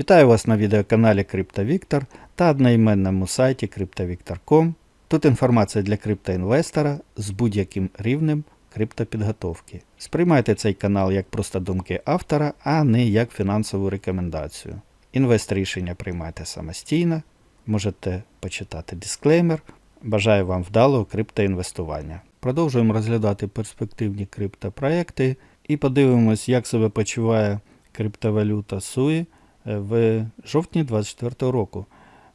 Вітаю вас на відеоканалі CryptoVictor та одноіменному сайті CryptoVictor.com. Тут інформація для криптоінвестора з будь-яким рівнем криптопідготовки. Сприймайте цей канал як просто думки автора, а не як фінансову рекомендацію. Інвест рішення приймайте самостійно, можете почитати дисклеймер. Бажаю вам вдалого криптоінвестування. Продовжуємо розглядати перспективні криптопроекти і подивимось, як себе почуває криптовалюта SUI в жовтні 2024 року.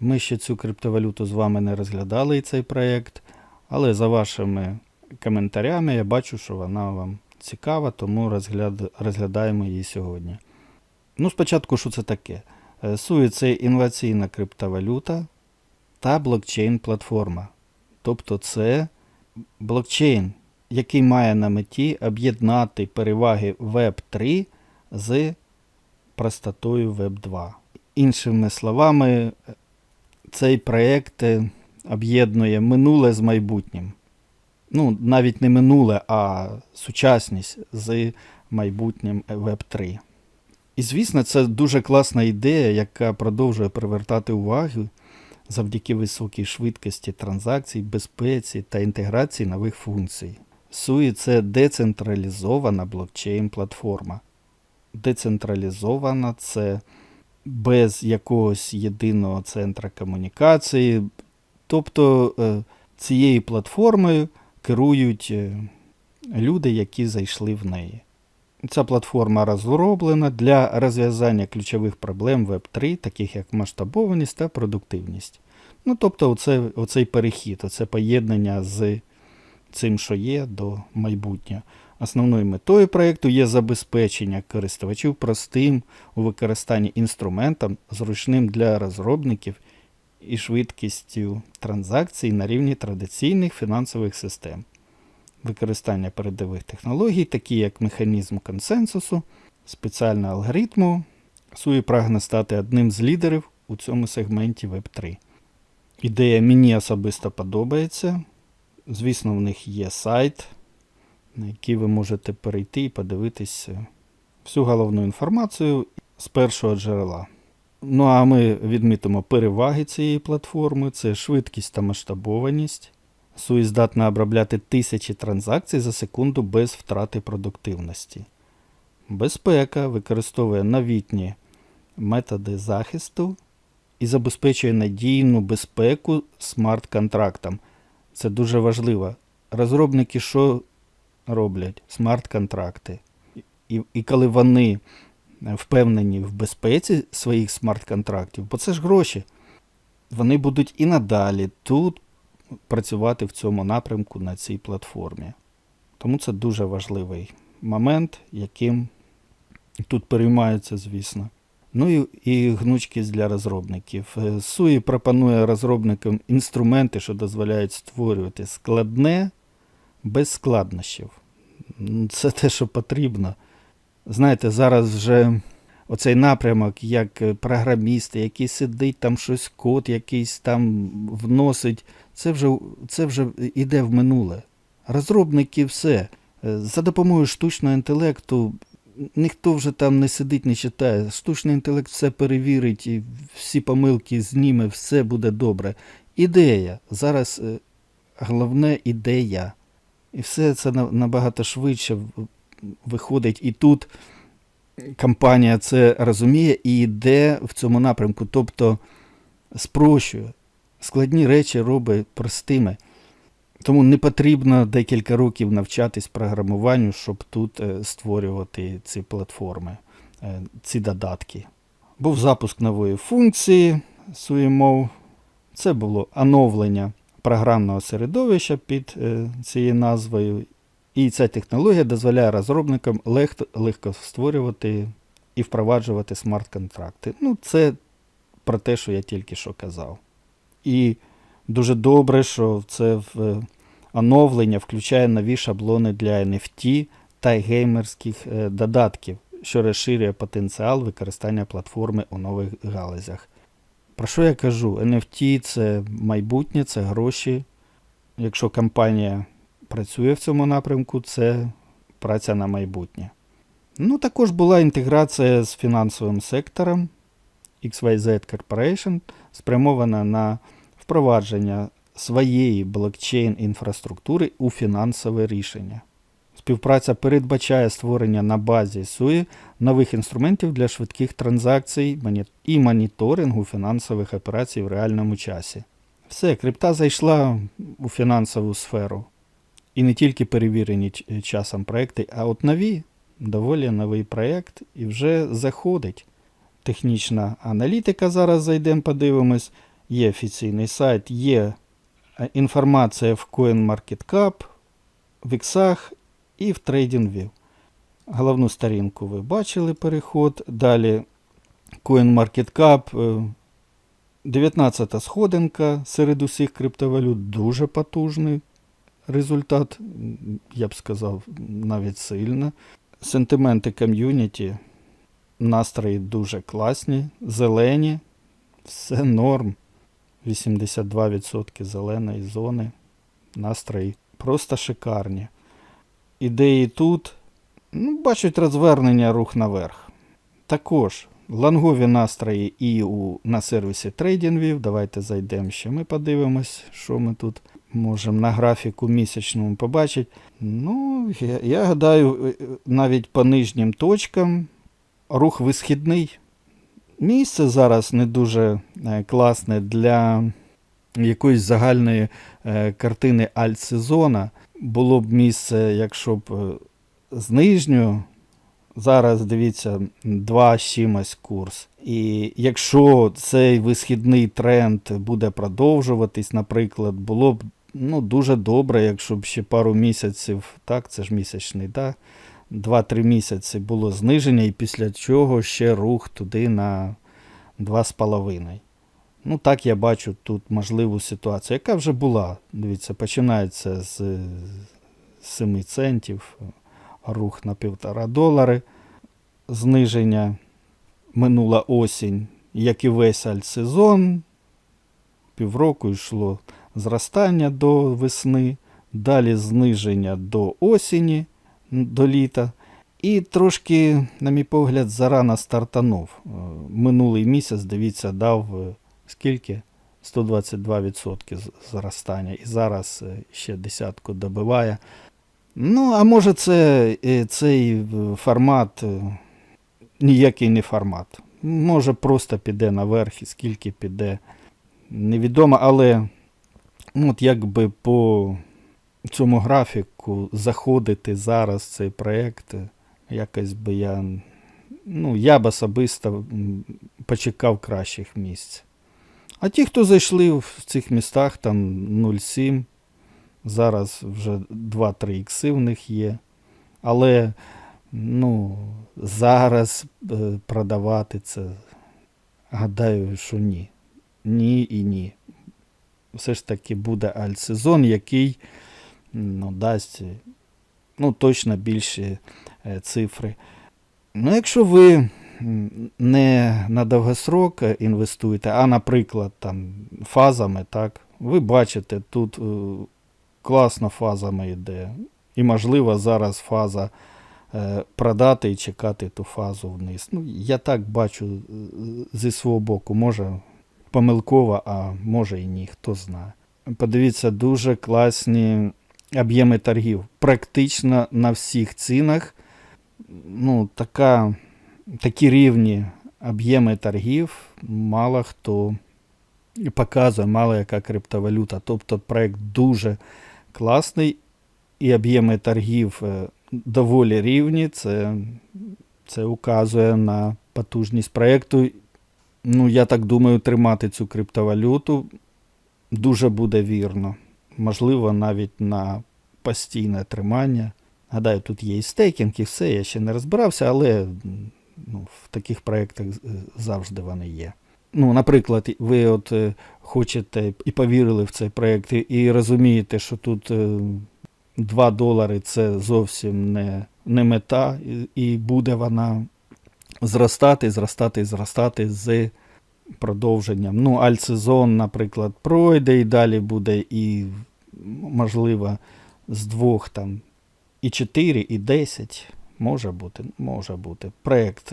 Ми ще цю криптовалюту з вами не розглядали і цей проєкт, але за вашими коментарями я бачу, що вона вам цікава, тому розгляд... розглядаємо її сьогодні. Ну, спочатку, що це таке? Е, SUI – це інноваційна криптовалюта та блокчейн-платформа. Тобто це блокчейн, який має на меті об'єднати переваги Web 3 з простотою Web 2. Іншими словами, цей проєкт е, об'єднує минуле з майбутнім. Ну, навіть не минуле, а сучасність з майбутнім Web 3. І звісно, це дуже класна ідея, яка продовжує привертати увагу завдяки високій швидкості транзакцій, безпеці та інтеграції нових функцій. SUI – це децентралізована блокчейн-платформа. Децентралізована це без якогось єдиного центра комунікації. Тобто е, цією платформою керують е, люди, які зайшли в неї. Ця платформа розроблена для розв'язання ключових проблем Web3, таких як масштабованість та продуктивність. Ну, тобто, оце, оцей перехід, оце поєднання з цим, що є, до майбутнього. Основною метою проєкту є забезпечення користувачів простим у використанні інструментом, зручним для розробників і швидкістю транзакцій на рівні традиційних фінансових систем. Використання передових технологій, такі як механізм консенсусу, спеціального алгоритму, SUI прагне стати одним з лідерів у цьому сегменті Web3. Ідея мені особисто подобається. Звісно, в них є сайт, на який ви можете перейти і подивитися всю головну інформацію з першого джерела. Ну а ми відмітимо переваги цієї платформи: це швидкість та масштабованість. SUI здатна обробляти тисячі транзакцій за секунду без втрати продуктивності. Безпека використовує новітні методи захисту і забезпечує надійну безпеку смарт-контрактам. Це дуже важливо. Розробники що роблять? Смарт-контракти. І, і коли вони впевнені в безпеці своїх смарт-контрактів, бо це ж гроші, вони будуть і надалі тут працювати в цьому напрямку на цій платформі. Тому це дуже важливий момент, яким тут переймаються, звісно. Ну і, і гнучкість для розробників. SUI пропонує розробникам інструменти, що дозволяють створювати складне без складнощів. Це те, що потрібно. Знаєте, зараз вже оцей напрямок, як програмісти, який сидить, там щось код якийсь там вносить, це вже, це вже йде в минуле. Розробники все. За допомогою штучного інтелекту ніхто вже там не сидить, не читає. Штучний інтелект все перевірить, і всі помилки зніме, все буде добре. Ідея. Зараз е, головне ідея. І все це набагато швидше виходить. І тут компанія це розуміє і йде в цьому напрямку. Тобто спрощує. Складні речі робить простими. Тому не потрібно декілька років навчатись програмуванню, щоб тут створювати ці платформи, ці додатки. Був запуск нової функції SUIMO. Це було оновлення програмного середовища під цією назвою. І ця технологія дозволяє розробникам легко, створювати і впроваджувати смарт-контракти. Ну, це про те, що я тільки що казав. І дуже добре, що це в оновлення включає нові шаблони для NFT та геймерських додатків, що розширює потенціал використання платформи у нових галузях. Про що я кажу? NFT це майбутнє, це гроші. Якщо компанія працює в цьому напрямку, це праця на майбутнє. Ну, також була інтеграція з фінансовим сектором. XYZ Corporation спрямована на впровадження своєї блокчейн-інфраструктури у фінансове рішення. Співпраця передбачає створення на базі SUI нових інструментів для швидких транзакцій і моніторингу фінансових операцій в реальному часі. Все, крипта зайшла у фінансову сферу. І не тільки перевірені часом проекти, а от нові, доволі новий проєкт і вже заходить. Технічна аналітика, зараз зайдемо, подивимось. Є офіційний сайт, є е, інформація в CoinMarketCap, в Іксах і в TradingView. Головну сторінку ви бачили переход. Далі CoinMarketCap, е, 19 сходинка серед усіх криптовалют, дуже потужний результат, я б сказав, навіть сильно. Сентименти ком'юніті, настрої дуже класні, зелені, все норм. 82% зеленої зони. Настрої просто шикарні. Ідеї тут. Ну, бачать розвернення рух наверх. Також лонгові настрої і у, на сервісі TradingView. Давайте зайдемо ще. Ми подивимось, що ми тут можемо на графіку місячному побачити. Ну, я, я гадаю, е, е, навіть по нижнім точкам рух висхідний. Місце зараз не дуже е, класне для якоїсь загальної картини альтсезона. Було б місце, якщо б е, з нижнього, зараз дивіться, 2 чимось курс. І якщо цей висхідний тренд буде продовжуватись, наприклад, було б ну, дуже добре, якщо б ще пару місяців, так, це ж місячний, так, 2-3 місяці було зниження, і після чого ще рух туди на 2,5. Ну, так я бачу тут можливу ситуацію, яка вже була. Дивіться, починається з 7 центів, рух на 1,5 долари, зниження минула осінь, як і весь альтсезон. Півроку йшло зростання до весни, далі зниження до осені, до літа. І трошки, на мій погляд, зарано стартанув. Е, Минулий місяць, дивіться, дав е, скільки? 122% зростання. І зараз е, ще десятку добиває. Ну, а може, це е, цей е, формат ніякий не формат. Може, просто піде наверх, і скільки піде, невідомо, але ну, от якби по цьому графіку заходити зараз в цей проєкт, якось би я. Ну, я б особисто почекав кращих місць. А ті, хто зайшли в цих містах, там 0,7, зараз вже 2-3 ікси в них є. Але ну, зараз е, продавати це, гадаю, що ні. Ні і ні. Все ж таки буде альтсезон, який ну, дасть ну, точно більші е, цифри. Ну, якщо ви не на довгосрок е, інвестуєте, а, наприклад, там, фазами, так, ви бачите, тут е, класно фазами йде. І, можливо, зараз фаза е, продати і чекати ту фазу вниз. Ну, я так бачу зі свого боку, може помилково, а може і ні, хто знає. Подивіться, дуже класні об'єми торгів. Практично на всіх цінах ну, така, такі рівні об'єми торгів мало хто показує, мало яка криптовалюта. Тобто проект дуже класний і об'єми торгів е, доволі рівні. Це, це указує на потужність проєкту. Ну, я так думаю, тримати цю криптовалюту дуже буде вірно. Можливо, навіть на постійне тримання. Гадаю, тут є і стейкінг, і все, я ще не розбирався, але ну, в таких проєктах завжди вони є. Ну, наприклад, ви от е, хочете і повірили в цей проєкт, і, розумієте, що тут е, 2 долари це зовсім не, не мета, і буде вона зростати, зростати, зростати з продовженням. Ну, альтсезон, наприклад, пройде і далі буде, і, можливо, з двох там і 4, і 10. Може бути, може бути. Проєкт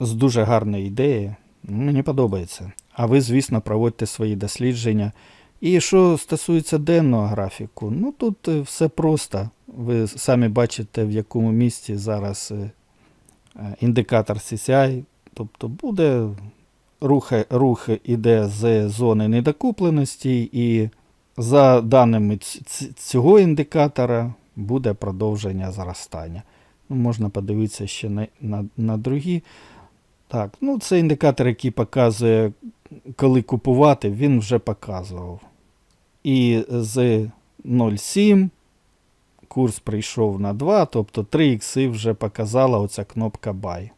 з дуже гарною ідеєю. Ну, Мені подобається. А ви, звісно, проводьте свої дослідження. І що стосується денного графіку, ну тут е, все просто. Ви самі бачите, в якому місці зараз е, е, індикатор CCI. Тобто буде рух, рух іде з зони недокупленості, і за даними ць- ць- цього індикатора буде продовження зростання. Ну, можна подивитися ще на, на, на другі. Так, ну це індикатор, який показує, коли купувати, він вже показував. І з 0,7 курс прийшов на 2, тобто 3 ікси вже показала оця кнопка Buy.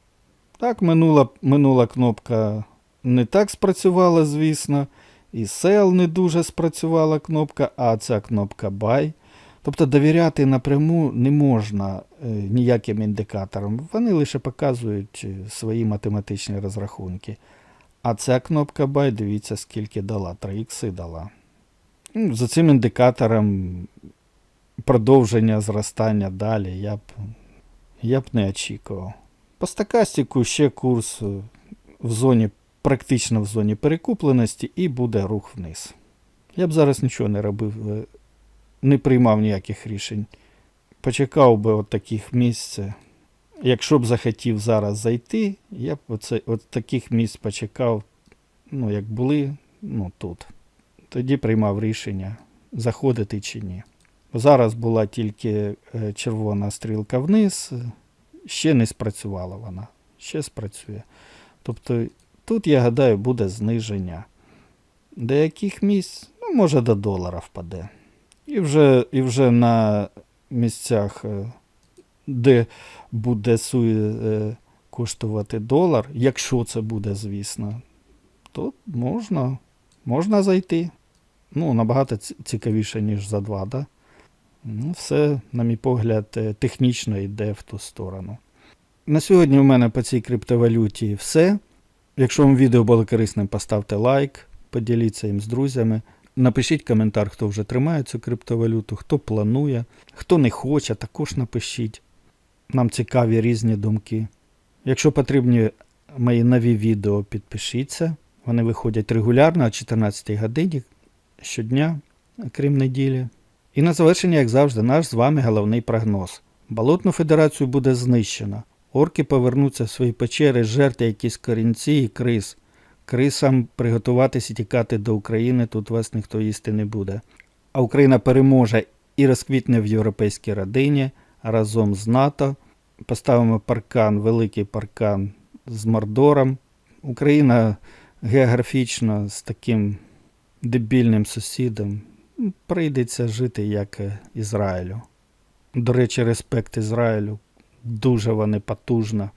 Так, минула, минула кнопка не так спрацювала, звісно. І Sell не дуже спрацювала кнопка, а ця кнопка Buy. Тобто довіряти напряму не можна е, ніяким індикаторам. Вони лише показують е, свої математичні розрахунки. А ця кнопка Buy, дивіться, скільки дала. 3 ікси дала. Ну, За цим індикатором продовження зростання далі я б, я б не очікував. По стакастику ще курс е, в зоні, практично в зоні перекупленості і буде рух вниз. Я б зараз нічого не робив, не приймав ніяких рішень. Почекав би от таких місць. Якщо б захотів зараз зайти, я б оце, от таких місць почекав, ну, як були, ну тут. Тоді приймав рішення, заходити чи ні. Зараз була тільки е, червона стрілка вниз, ще не спрацювала вона, ще спрацює. Тобто тут, я гадаю, буде зниження. Деяких місць, ну, може, до долара впаде. І вже, і вже на місцях, е, де буде сує, е, коштувати долар, якщо це буде, звісно, то можна, можна зайти. Ну, набагато цікавіше, ніж за два, да? Ну, все, на мій погляд, е, технічно йде в ту сторону. На сьогодні у мене по цій криптовалюті все. Якщо вам відео було корисним, поставте лайк, поділіться їм з друзями. Напишіть коментар, хто вже тримає цю криптовалюту, хто планує, хто не хоче, також напишіть. Нам цікаві різні думки. Якщо потрібні мої нові відео, підпишіться. Вони виходять регулярно о 14 годині щодня, крім неділі. І на завершення, як завжди, наш з вами головний прогноз. Болотну федерацію буде знищено. Орки повернуться в свої печери, жерти якісь корінці і криз. Крисам приготуватися тікати до України, тут вас ніхто їсти не буде. А Україна переможе і розквітне в європейській родині разом з НАТО. Поставимо паркан, великий паркан з Мордором. Україна географічно з таким дебільним сусідом прийдеться жити як Ізраїлю. До речі, респект Ізраїлю. Дуже вони потужно.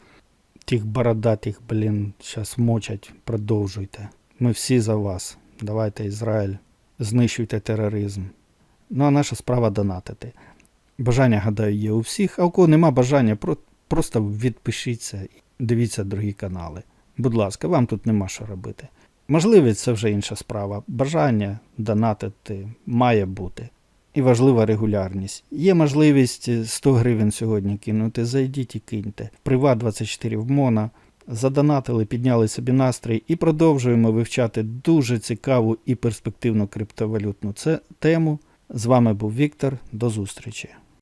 Тих бородатих, блін, зараз мочать, продовжуйте. Ми всі за вас. Давайте, Ізраїль, знищуйте тероризм. Ну а наша справа донатити. Бажання, гадаю, є у всіх, а у кого нема бажання, про- просто відпишіться і дивіться другі канали. Будь ласка, вам тут нема що робити. Можливість це вже інша справа. Бажання донатити має бути. І важлива регулярність. Є можливість е, 100 гривень сьогодні кинути. Зайдіть і киньте. Приват 24 в Мона. Задонатили, підняли собі настрій і продовжуємо вивчати дуже цікаву і перспективну криптовалютну тему. З вами був Віктор. До зустрічі.